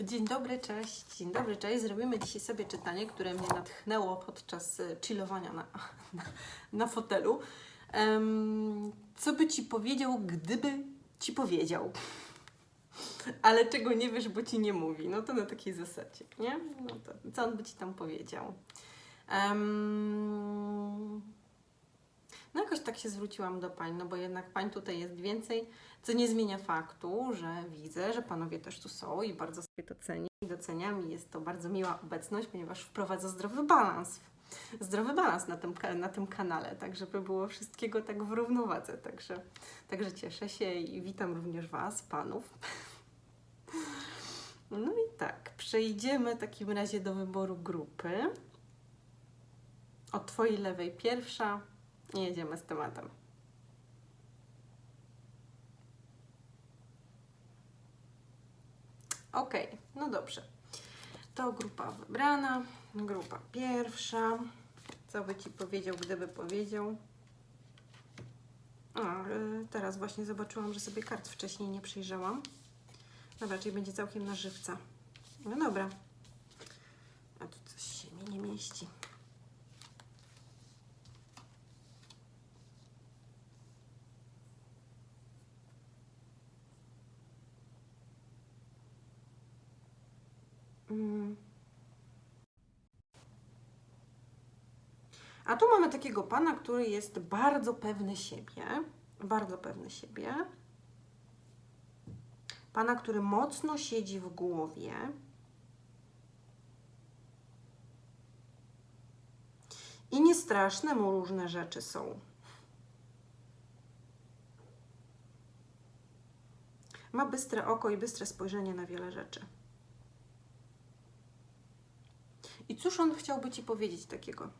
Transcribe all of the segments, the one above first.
Dzień dobry, cześć. Dzień dobry, cześć. Zrobimy dzisiaj sobie czytanie, które mnie natchnęło podczas e, chillowania na, na, na fotelu. Em, co by Ci powiedział, gdyby Ci powiedział? Ale czego nie wiesz, bo Ci nie mówi. No to na takiej zasadzie, nie? No to co on by Ci tam powiedział? Em, no jakoś tak się zwróciłam do pań, no bo jednak pań tutaj jest więcej, co nie zmienia faktu, że widzę, że panowie też tu są i bardzo sobie to cenię i doceniam i jest to bardzo miła obecność, ponieważ wprowadza zdrowy balans. Zdrowy balans na tym, na tym kanale, tak żeby było wszystkiego tak w równowadze. Także, także cieszę się i witam również Was, panów. No i tak, przejdziemy w takim razie do wyboru grupy. Od Twojej lewej pierwsza, jedziemy z tematem. Ok, no dobrze. To grupa wybrana, grupa pierwsza. Co by Ci powiedział, gdyby powiedział? A, y, teraz właśnie zobaczyłam, że sobie kart wcześniej nie przyjrzałam. No raczej będzie całkiem na żywca. No dobra. A tu coś się mi nie mieści. Mm. A tu mamy takiego pana, który jest bardzo pewny siebie. Bardzo pewny siebie. Pana, który mocno siedzi w głowie. I niestraszne mu różne rzeczy są. Ma bystre oko i bystre spojrzenie na wiele rzeczy. I cóż on chciałby Ci powiedzieć takiego?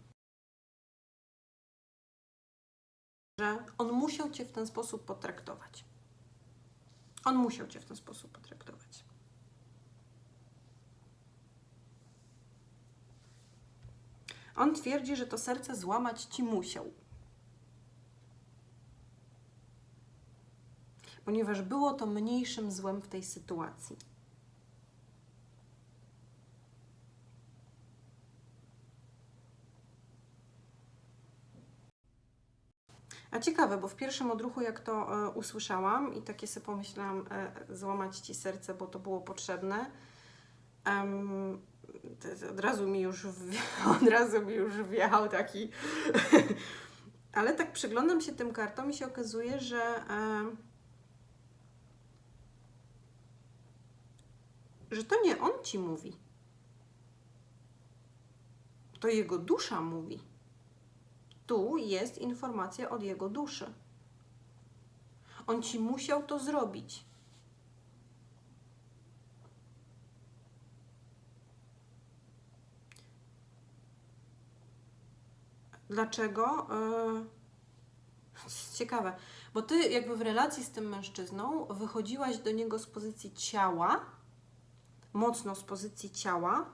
Że on musiał Cię w ten sposób potraktować. On musiał Cię w ten sposób potraktować. On twierdzi, że to serce złamać Ci musiał. Ponieważ było to mniejszym złem w tej sytuacji. A ciekawe, bo w pierwszym odruchu, jak to e, usłyszałam i takie sobie pomyślałam, e, złamać ci serce, bo to było potrzebne, to od razu mi już, od razu mi już wjechał taki. Ale tak przyglądam się tym kartom i się okazuje, że. E, że to nie on ci mówi. To jego dusza mówi. Tu jest informacja od jego duszy. On ci musiał to zrobić. Dlaczego? Yy, Ciekawe, bo ty jakby w relacji z tym mężczyzną wychodziłaś do niego z pozycji ciała, mocno z pozycji ciała,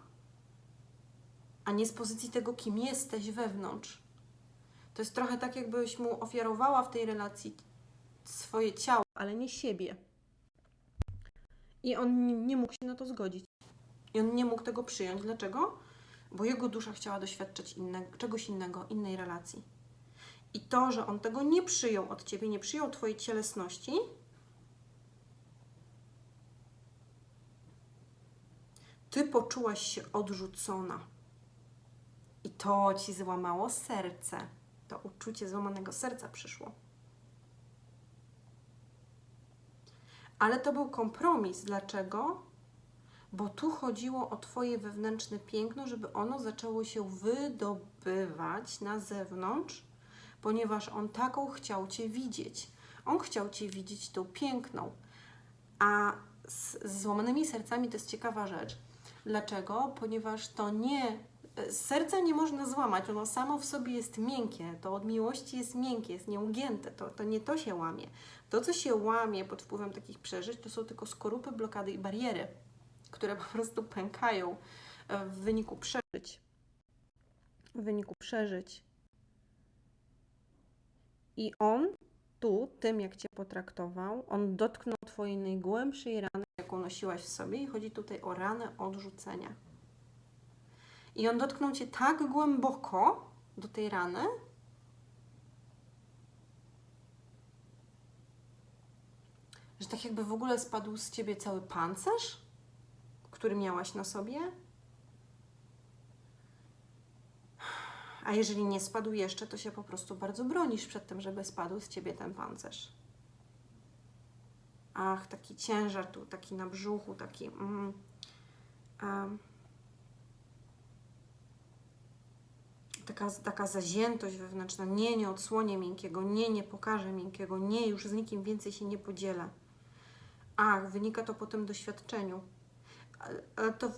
a nie z pozycji tego, kim jesteś wewnątrz. To jest trochę tak, jakbyś mu ofiarowała w tej relacji swoje ciało, ale nie siebie. I on nie, mógł się na to zgodzić. I on nie mógł tego przyjąć. Dlaczego? Bo jego dusza chciała doświadczać innego, czegoś innego, innej relacji. I to, że on tego nie przyjął od ciebie, nie przyjął twojej cielesności, ty poczułaś się odrzucona. I to ci złamało serce. To uczucie złamanego serca przyszło. Ale to był kompromis. Dlaczego? Bo tu chodziło o Twoje wewnętrzne piękno, żeby ono zaczęło się wydobywać na zewnątrz, ponieważ on taką chciał Cię widzieć. On chciał Cię widzieć tą piękną. A z, złamanymi sercami to jest ciekawa rzecz. Dlaczego? Ponieważ to nie. Serca nie można złamać, ono samo w sobie jest miękkie, to od miłości jest miękkie, jest nieugięte, to, to nie to się łamie. To, co się łamie pod wpływem takich przeżyć, to są tylko skorupy, blokady i bariery, które po prostu pękają e, w wyniku przeżyć. W wyniku przeżyć. I on tu, tym jak Cię potraktował, on dotknął Twojej najgłębszej rany, jaką nosiłaś w sobie i chodzi tutaj o ranę odrzucenia. I on dotknął cię tak głęboko do tej rany, że tak jakby w ogóle spadł z ciebie cały pancerz, który miałaś na sobie. A jeżeli nie spadł jeszcze, to się po prostu bardzo bronisz przed tym, żeby spadł z ciebie ten pancerz. Ach, taki ciężar tu, taki na brzuchu, taki. Mm, em, taka, taka zaziętość wewnętrzna. Nie, nie odsłonię miękkiego, nie, nie pokażę miękkiego, nie, już z nikim więcej się nie podzielę. Ach, wynika to po tym doświadczeniu. To,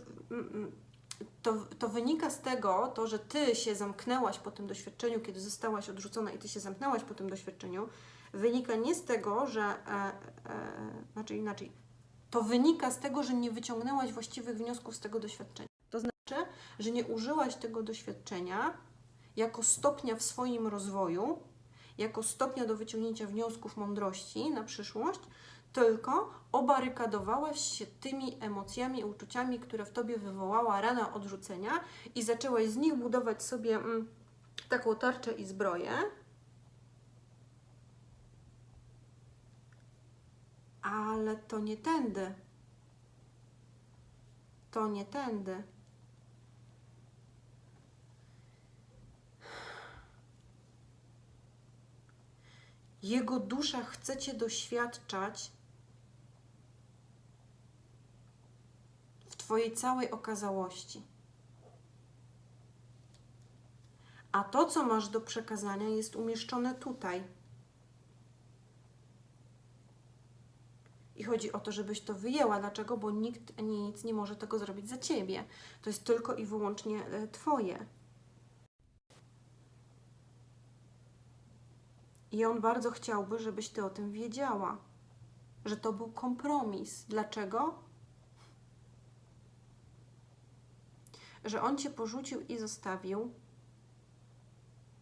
to, to wynika z tego, to, że ty się zamknęłaś po tym doświadczeniu, kiedy zostałaś odrzucona i ty się zamknęłaś po tym doświadczeniu, wynika nie z tego, że. E, e, znaczy inaczej. To wynika z tego, że nie wyciągnęłaś właściwych wniosków z tego doświadczenia. To znaczy, że nie użyłaś tego doświadczenia jako stopnia w swoim rozwoju, jako stopnia do wyciągnięcia wniosków mądrości na przyszłość, tylko obarykadowałaś się tymi emocjami uczuciami, które w tobie wywołała rana odrzucenia i zaczęłaś z nich budować sobie mm, taką tarczę i zbroję. Ale to nie tędy. To nie tędy. Jego dusza chce Cię doświadczać w Twojej całej okazałości. A to, co masz do przekazania, jest umieszczone tutaj. I chodzi o to, żebyś to wyjęła. Dlaczego? Bo nikt nic nie może tego zrobić za ciebie. To jest tylko i wyłącznie e, Twoje. I on bardzo chciałby, żebyś ty o tym wiedziała, że to był kompromis. Dlaczego? Że on cię porzucił i zostawił,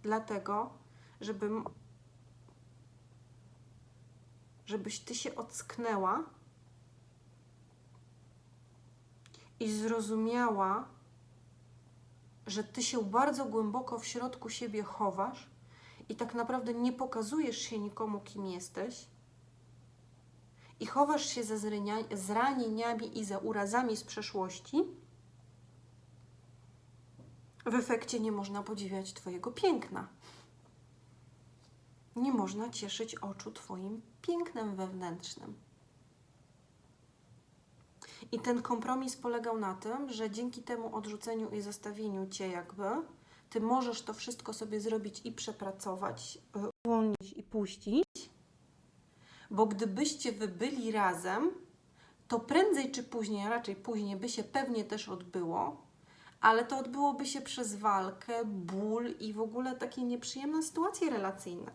dlatego, żeby, żebyś ty się ocknęła i zrozumiała, że ty się bardzo głęboko w środku siebie chowasz i tak naprawdę nie pokazujesz się nikomu, kim jesteś, i chowasz się za zranieniami i za urazami z przeszłości, w efekcie nie można podziwiać Twojego piękna. Nie można cieszyć oczu Twoim pięknem wewnętrznym. I ten kompromis polegał na tym, że dzięki temu odrzuceniu i zostawieniu Cię jakby, Ty możesz to wszystko sobie zrobić i przepracować, y, uwolnić i puścić, bo gdybyście wy byli razem, to prędzej czy później, a raczej później by się pewnie też odbyło, ale to odbyłoby się przez walkę, ból i w ogóle takie nieprzyjemne sytuacje relacyjne.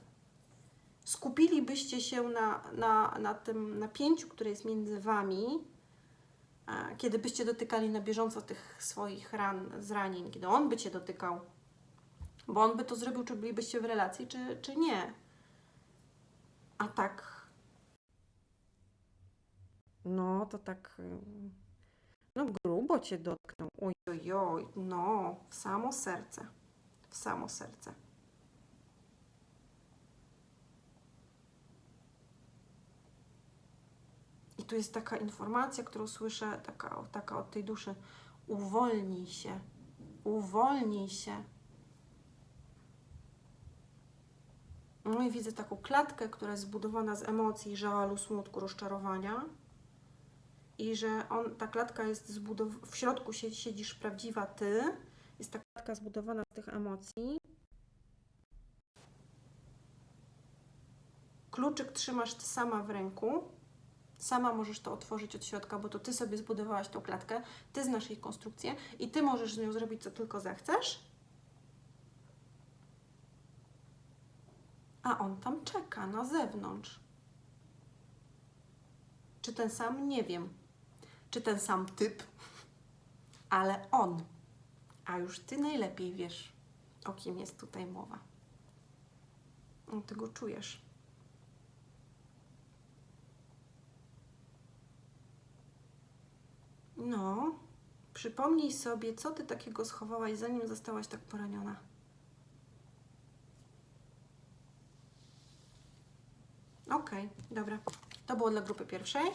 Skupilibyście się na, na, na tym napięciu, które jest między Wami, a kiedy byście dotykali na bieżąco tych swoich ran, zranień, kiedy on by Cię dotykał, bo on by to zrobił, czy bylibyście w relacji, czy, czy nie. A tak. No, to tak. No, grubo cię dotknął. Oj, oj, oj. No, w samo serce. W samo serce. I tu jest taka informacja, którą słyszę, taka, taka od tej duszy. Uwolnij się. Uwolnij się. No i widzę taką klatkę, która jest zbudowana z emocji, żalu, smutku, rozczarowania. I że on, ta klatka jest zbudowana, w środku sie- siedzisz prawdziwa ty. Jest ta klatka zbudowana z tych emocji. Kluczyk trzymasz ty sama w ręku. Sama możesz to otworzyć od środka, bo to ty sobie zbudowałaś tą klatkę, ty znasz jej konstrukcję i ty możesz z nią zrobić co tylko zechcesz. A on tam czeka na zewnątrz. Czy ten sam? Nie wiem. Czy ten sam typ? Ale on. A już ty najlepiej wiesz, o kim jest tutaj mowa. No, Ty go czujesz. Przypomnij sobie, co ty takiego schowałaś, zanim zostałaś tak poraniona. Okej, dobra. To było dla grupy pierwszej.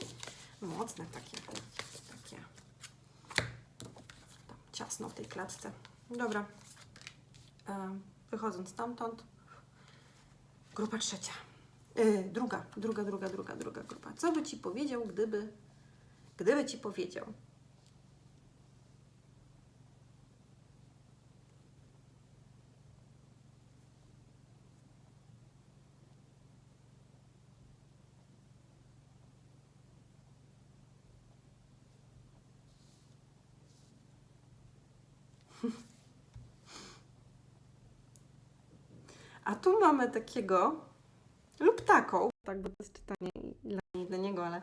Mocne takie, takie tam ciasno w tej klatce. Dobra. Wychodząc stamtąd, grupa trzecia. Yy, druga, druga, druga, druga, druga grupa. Co by ci powiedział, gdyby, gdyby ci powiedział? A tu mamy takiego, lub taką, tak, bo to jest czytanie dla dla niego, ale.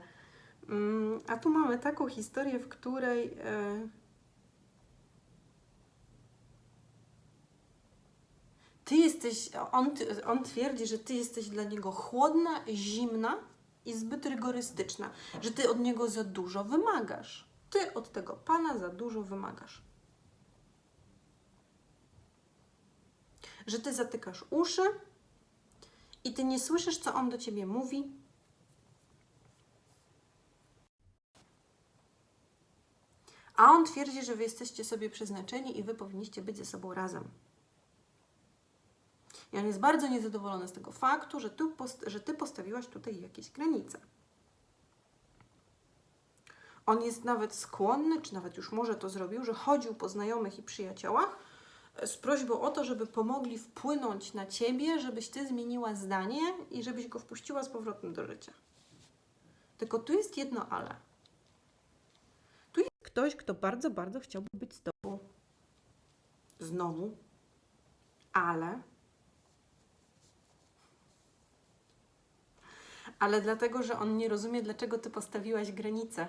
Mm, a tu mamy taką historię, w której. e, ty jesteś. On, on twierdzi, że ty jesteś dla niego chłodna, zimna i zbyt rygorystyczna, że ty od niego za dużo wymagasz. Ty od tego pana za dużo wymagasz. Że ty zatykasz uszy i ty nie słyszysz, co on do ciebie mówi. A on twierdzi, że wy jesteście sobie przeznaczeni i wy powinniście być ze sobą razem. I on jest bardzo niezadowolony z tego faktu, że, że ty postawiłaś tutaj jakieś granice. On jest nawet skłonny, czy nawet już może to zrobił, że chodził po znajomych i przyjaciołach z prośbą o to, żeby pomogli wpłynąć na ciebie, żebyś ty zmieniła zdanie i żebyś go wpuściła z powrotem do życia. Tylko tu jest jedno ale. Tu jest ktoś, kto bardzo, bardzo chciałby być z tobą. Znowu. Ale. Ale dlatego, że on nie rozumie, dlaczego ty postawiłaś granicę.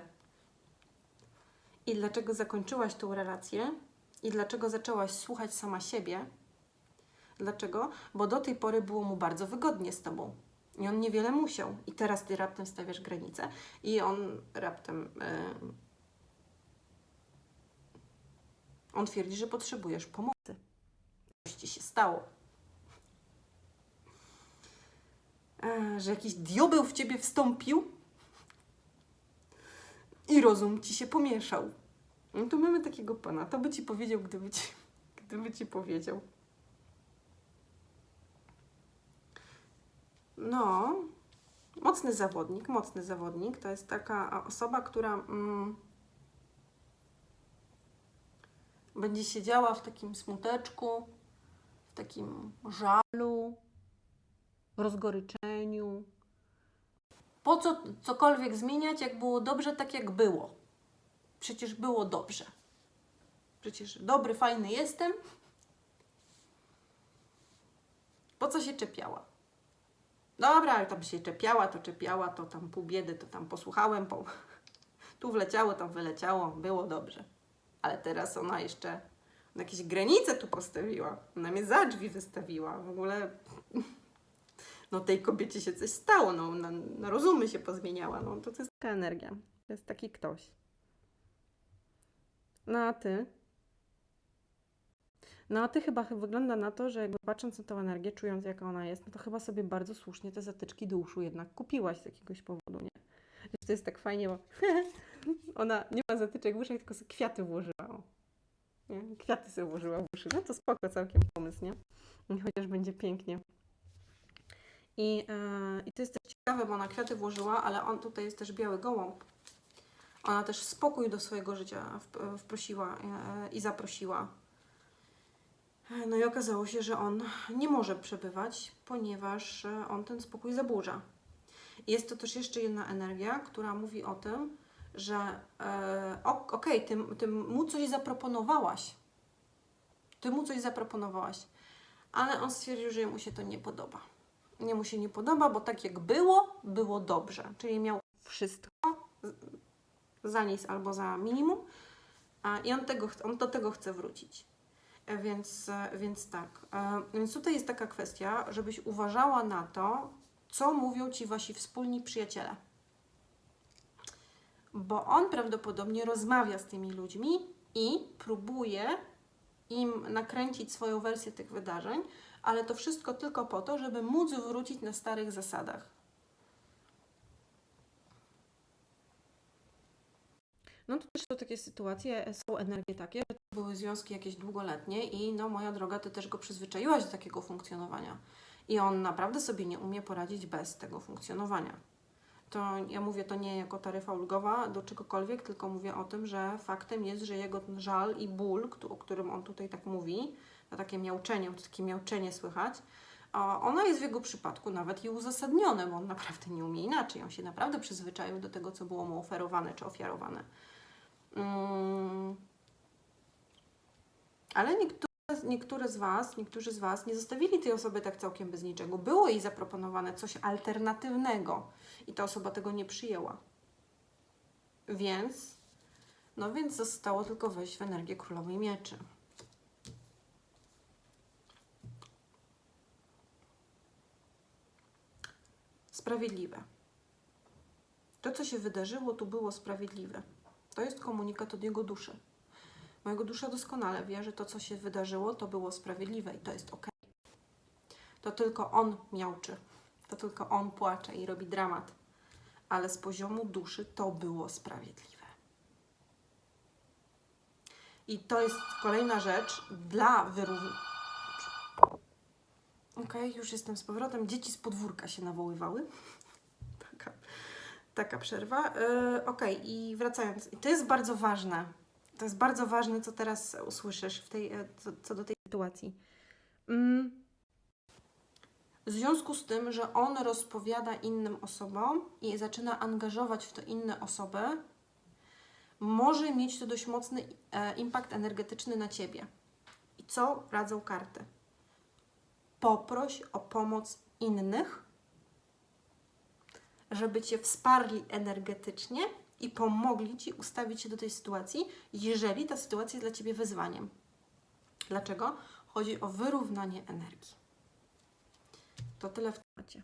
I dlaczego zakończyłaś tą relację. I dlaczego zaczęłaś słuchać sama siebie. Dlaczego? Bo do tej pory było mu bardzo wygodnie z tobą. I on niewiele musiał. I teraz ty raptem stawiasz granicę. I on raptem. em, on twierdzi, że potrzebujesz pomocy. Coś ci się stało. E, że jakiś diabeł w ciebie wstąpił i rozum ci się pomieszał. No to mamy takiego pana. To by ci powiedział, gdyby ci, gdyby ci powiedział. No, mocny zawodnik, mocny zawodnik. To jest taka osoba, która mm, będzie siedziała w takim smuteczku, w takim żalu, rozgoryczeniu. Po co cokolwiek zmieniać, jak było dobrze, tak jak było? Przecież było dobrze. Przecież dobry, fajny jestem. Po co się czepiała? Dobra, ale tam się czepiała, to czepiała, to tam pół biedy, to tam posłuchałem, po... tu wleciało, tam wyleciało, było dobrze. Ale teraz ona jeszcze jakieś granice tu postawiła. Ona mnie za drzwi wystawiła. W ogóle no tej kobiecie się coś stało, no na, na rozumy się pozmieniała. No to, to jest taka energia. To jest taki ktoś. No a ty? No a ty chyba ch- wygląda na to, że jakby patrząc na tą energię, czując jaka ona jest, no to chyba sobie bardzo słusznie te zatyczki do uszu jednak kupiłaś z jakiegoś powodu, nie? Wiesz, to jest tak fajnie, bo ona nie ma zatyczek w uszach, tylko sobie kwiaty włożyła. Nie? Kwiaty sobie włożyła w uszy. No to spoko całkiem pomysł, nie? Chociaż będzie pięknie. I, e, I to jest też ciekawe, bo ona kwiaty włożyła, ale on tutaj jest też biały gołąb. Ona też spokój do swojego życia wprosiła e, i zaprosiła. No i okazało się, że on nie może przebywać, ponieważ e, on ten spokój zaburza. Jest to też jeszcze jedna energia, która mówi o tym, że e, ok- okej, ty, ty mu coś zaproponowałaś. Ty mu coś zaproponowałaś, ale on stwierdził, że mu się to nie podoba nie mu się nie podoba, bo tak jak było, było dobrze. Czyli miał wszystko za nic albo za minimum i on, tego, on do tego chce wrócić. E, Więc, e, więc tak. E, Więc tutaj jest taka kwestia, żebyś uważała na to, co mówią ci wasi wspólni przyjaciele. Bo on prawdopodobnie rozmawia z tymi ludźmi i próbuje im nakręcić swoją wersję tych wydarzeń, ale to wszystko tylko po to, żeby móc wrócić na starych zasadach. No to też są takie sytuacje, są energie takie, że to były związki jakieś długoletnie i no moja droga, ty też go przyzwyczaiłaś do takiego funkcjonowania. I on naprawdę sobie nie umie poradzić bez tego funkcjonowania. To ja mówię to nie jako taryfa ulgowa do czegokolwiek, tylko mówię o tym, że faktem jest, że jego żal i ból, o którym on tutaj tak mówi, to takie miauczenie, takie miauczenie słychać, ono jest w jego przypadku nawet i uzasadnione, bo on naprawdę nie umie inaczej. On się naprawdę przyzwyczaił do tego, co było mu oferowane czy ofiarowane. Mm. Ale niektóre, niektóre z Was, niektórzy z Was nie zostawili tej osoby tak całkiem bez niczego. Było jej zaproponowane coś alternatywnego i ta osoba tego nie przyjęła. Więc, no więc zostało tylko wejść w energię królowej mieczy. Sprawiedliwe. To, co się wydarzyło, tu było sprawiedliwe. To jest komunikat od jego duszy. Mojego dusza doskonale wie, że to, co się wydarzyło, to było sprawiedliwe i to jest ok. To tylko on miałczy, to tylko on płacze i robi dramat, ale z poziomu duszy to było sprawiedliwe. I to jest kolejna rzecz dla wyrównania. Okej, już jestem z powrotem. Dzieci z podwórka się nawoływały. Taka, przerwa. Yy, Okej, i wracając. To jest bardzo ważne. To jest bardzo ważne, co teraz usłyszysz w tej, e, co, co do tej sytuacji. Mm. W związku z tym, że on rozpowiada innym osobom i zaczyna angażować w to inne osoby, może mieć to dość mocny e, impact energetyczny na ciebie. I co radzą karty? Poproś o pomoc innych, żeby cię wsparli energetycznie i pomogli ci ustawić się do tej sytuacji, jeżeli ta sytuacja jest dla ciebie wyzwaniem. Dlaczego? Chodzi o wyrównanie energii. To tyle w temacie.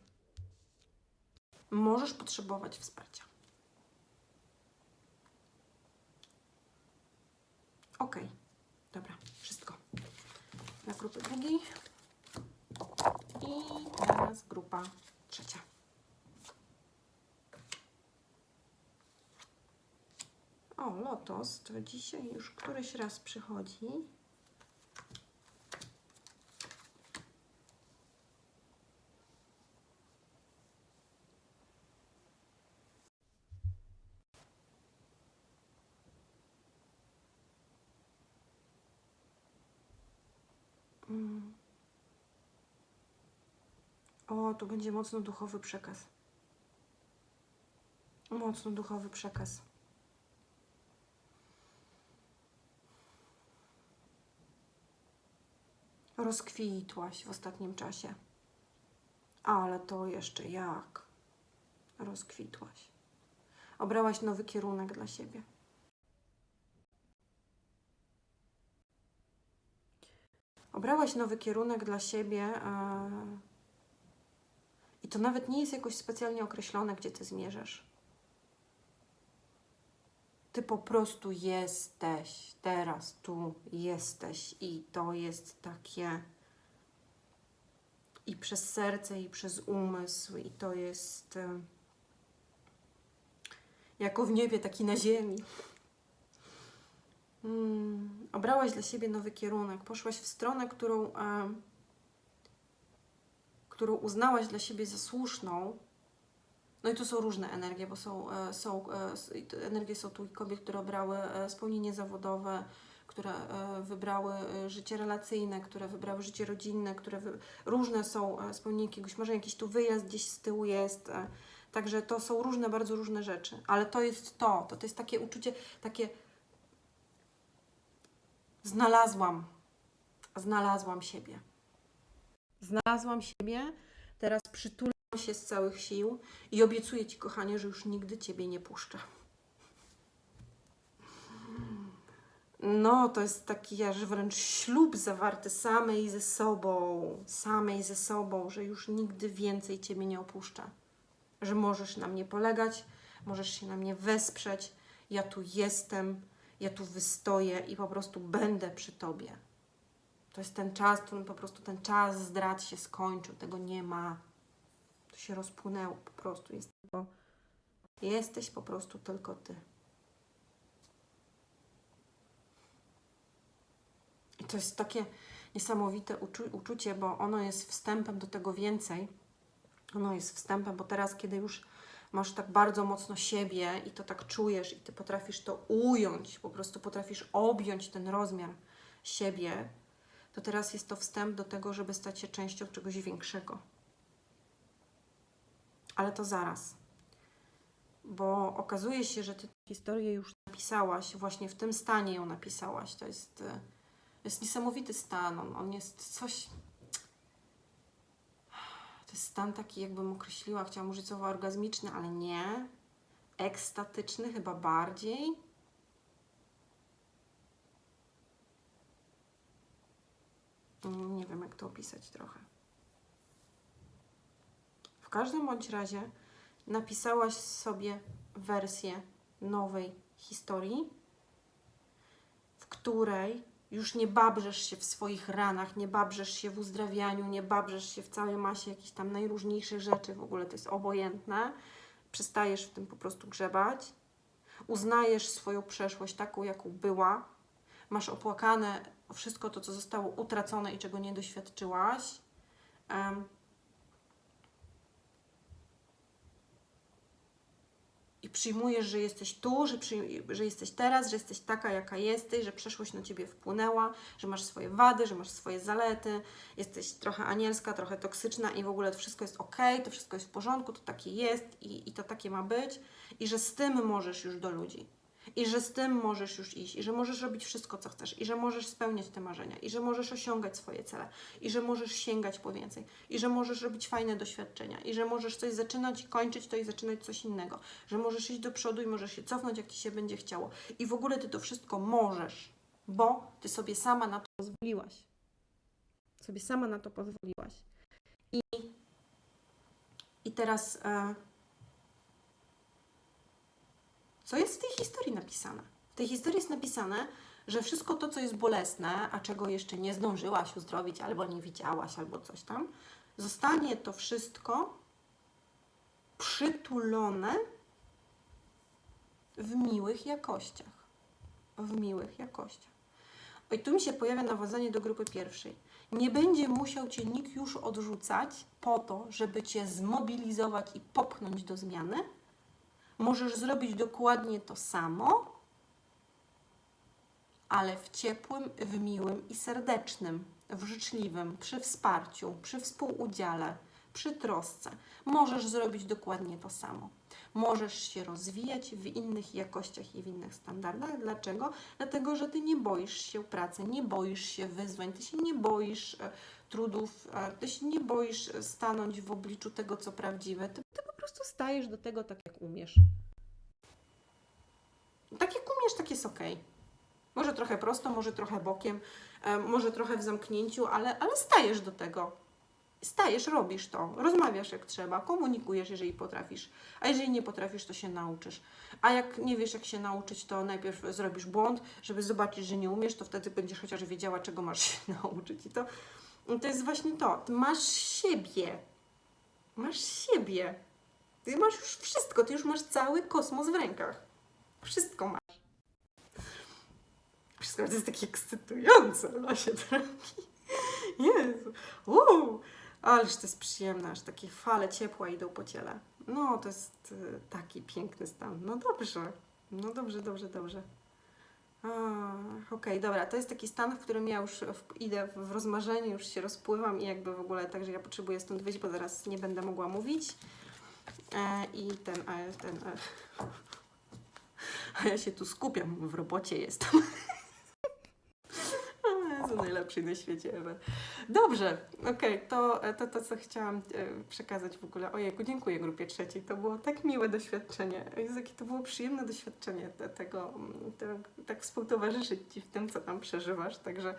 Możesz potrzebować wsparcia. Ok, dobra, wszystko. Na grupy drugiej. I teraz grupa trzecia. O, Lotos to dzisiaj już któryś raz przychodzi. Mm. O, tu będzie mocno duchowy przekaz. Mocno duchowy przekaz. Rozkwitłaś w ostatnim czasie. Ale to jeszcze jak? Rozkwitłaś. Obrałaś nowy kierunek dla siebie. Obrałaś nowy kierunek dla siebie. e, I to nawet nie jest jakoś specjalnie określone, gdzie ty zmierzasz. Ty po prostu jesteś, teraz tu jesteś i to jest takie i przez serce, i przez umysł, i to jest e, jako w niebie, taki na ziemi. Mm, obrałaś dla siebie nowy kierunek, poszłaś w stronę, którą, e, którą uznałaś dla siebie za słuszną. No i tu są różne energie, bo są, e, są e, energie są tu kobiet, które obrały e, spełnienie zawodowe, które wybrały życie relacyjne, które wybrały życie rodzinne, które wy... różne są spełnienie jakiegoś marzenia, jakiś tu wyjazd gdzieś z tyłu jest. Także to są różne, bardzo różne rzeczy, ale to jest to, to, to jest takie uczucie, takie znalazłam, znalazłam siebie. Znalazłam siebie, teraz przytulam się z całych sił i obiecuję Ci, kochanie, że już nigdy Ciebie nie puszczę. No, to jest taki aż wręcz ślub zawarty samej ze sobą, samej ze sobą, że już nigdy więcej Ciebie nie opuszczę. Że możesz na mnie polegać, możesz się na mnie wesprzeć. Ja tu jestem, ja tu wystoję i po prostu będę przy Tobie. To jest ten czas, w którym po prostu ten czas zdrad się skończył, tego nie ma. To się rozpłynęło po prostu. Jest tylko, jesteś po prostu tylko Ty. I to jest takie niesamowite uczu- uczucie, bo ono jest wstępem do tego więcej. Ono jest wstępem, bo teraz, kiedy już masz tak bardzo mocno siebie i to tak czujesz i ty potrafisz to ująć, po prostu potrafisz objąć ten rozmiar siebie, to teraz jest to wstęp do tego, żeby stać się częścią czegoś większego. Ale to zaraz. Bo okazuje się, że ty historię już napisałaś, właśnie w tym stanie ją napisałaś. To jest, e, jest niesamowity stan. On, on jest coś. To jest stan taki, jakbym określiła, chciałam użyć słowa orgazmiczny, ale nie. Ekstatyczny chyba bardziej. Mm, Nie wiem, jak to opisać trochę. Każdym bądź razie napisałaś sobie wersję nowej historii, w której już nie babrzesz się w swoich ranach, nie babrzesz się w uzdrawianiu, nie babrzesz się w całej masie jakichś tam najróżniejszych rzeczy, w ogóle to jest obojętne. Przestajesz w tym po prostu grzebać. Uznajesz swoją przeszłość taką, jaką była. Masz opłakane wszystko to, co zostało utracone i czego nie doświadczyłaś. I przyjmujesz, że jesteś tu, że, że jesteś teraz, że jesteś taka, jaka jesteś, że przeszłość na ciebie wpłynęła, że masz swoje wady, że masz swoje zalety, jesteś trochę anielska, trochę toksyczna i w ogóle to wszystko jest ok, to wszystko jest w porządku, to takie jest i, i to takie ma być, i że z tym możesz już do ludzi. I że z tym możesz już iść, i że możesz robić wszystko, co chcesz, i że możesz spełniać te marzenia, i że możesz osiągać swoje cele, i że możesz sięgać po więcej, i że możesz robić fajne doświadczenia, i że możesz coś zaczynać, kończyć to i zaczynać coś innego, że możesz iść do przodu i możesz się cofnąć, jak ci się będzie chciało. I w ogóle ty to wszystko możesz, bo ty sobie sama na to pozwoliłaś. Sobie sama na to pozwoliłaś. I, i teraz. E, co jest w tej historii napisane? W tej historii jest napisane, że wszystko to, co jest bolesne, a czego jeszcze nie zdążyłaś uzdrowić, albo nie widziałaś, albo coś tam, zostanie to wszystko przytulone w miłych jakościach. W miłych jakościach. I tu mi się pojawia nawiązanie do grupy pierwszej. Nie będzie musiał Cię nikt już odrzucać po to, żeby Cię zmobilizować i popchnąć do zmiany, Możesz zrobić dokładnie to samo, ale w ciepłym, w miłym i serdecznym, w życzliwym, przy wsparciu, przy współudziale, przy trosce. Możesz zrobić dokładnie to samo. Możesz się rozwijać w innych jakościach i w innych standardach. Dlaczego? Dlatego, że ty nie boisz się pracy, nie boisz się wyzwań, ty się nie boisz e, trudów, e, ty się nie boisz stanąć w obliczu tego, co prawdziwe. Ty, ty prostu stajesz do tego tak, jak umiesz. Tak jak umiesz, tak jest ok. Może trochę prosto, może trochę bokiem, e, może trochę w zamknięciu, ale, ale stajesz do tego. Stajesz, robisz to, rozmawiasz jak trzeba, komunikujesz, jeżeli potrafisz, a jeżeli nie potrafisz, to się nauczysz. A jak nie wiesz, jak się nauczyć, to najpierw zrobisz błąd, żeby zobaczyć, że nie umiesz, to wtedy będziesz chociaż wiedziała, czego masz się nauczyć. I to, to jest właśnie to. Masz siebie. Masz siebie. Ty masz już wszystko, ty już masz cały kosmos w rękach. Wszystko masz. Wszystko to jest takie ekscytujące, Lasie drogi. Jezu. Uuu. Ależ to jest przyjemne, aż takie fale ciepła idą po ciele. No, to jest y, taki piękny stan. No dobrze. No dobrze, dobrze, dobrze. Okej, dobra, to jest taki stan, w którym ja już w, idę w rozmarzenie, już się rozpływam i jakby w ogóle tak, że ja potrzebuję stąd wyjść, bo zaraz nie będę mogła mówić. E, I ten, ten, a ja się tu skupiam, w robocie jestem. Jezu, najlepszej na świecie ever. Dobrze, okej, to, to to, co chciałam e, przekazać w ogóle. Ojejku, dziękuję grupie trzeciej. To było tak miłe doświadczenie. Jezu, jakie to było przyjemne doświadczenie te, tego, mm, te, tak współtowarzyszyć Ci w tym, co tam przeżywasz. Także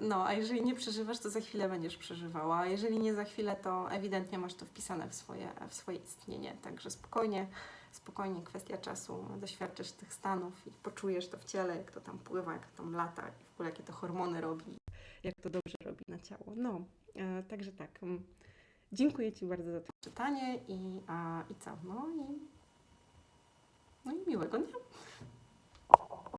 No, a jeżeli nie przeżywasz, to za chwilę będziesz przeżywała. A jeżeli nie za chwilę, to ewidentnie masz to wpisane w swoje, w swoje istnienie. Także spokojnie, spokojnie, kwestia czasu. Doświadczysz tych stanów i poczujesz to w ciele, jak to tam pływa, jak to tam lata i w ogóle jakie to hormony robi, jak to dobrze robi na ciało. No, e, także tak. mm, Dziękuję Ci bardzo za to czytanie i, a, i co? No i, no i miłego dnia.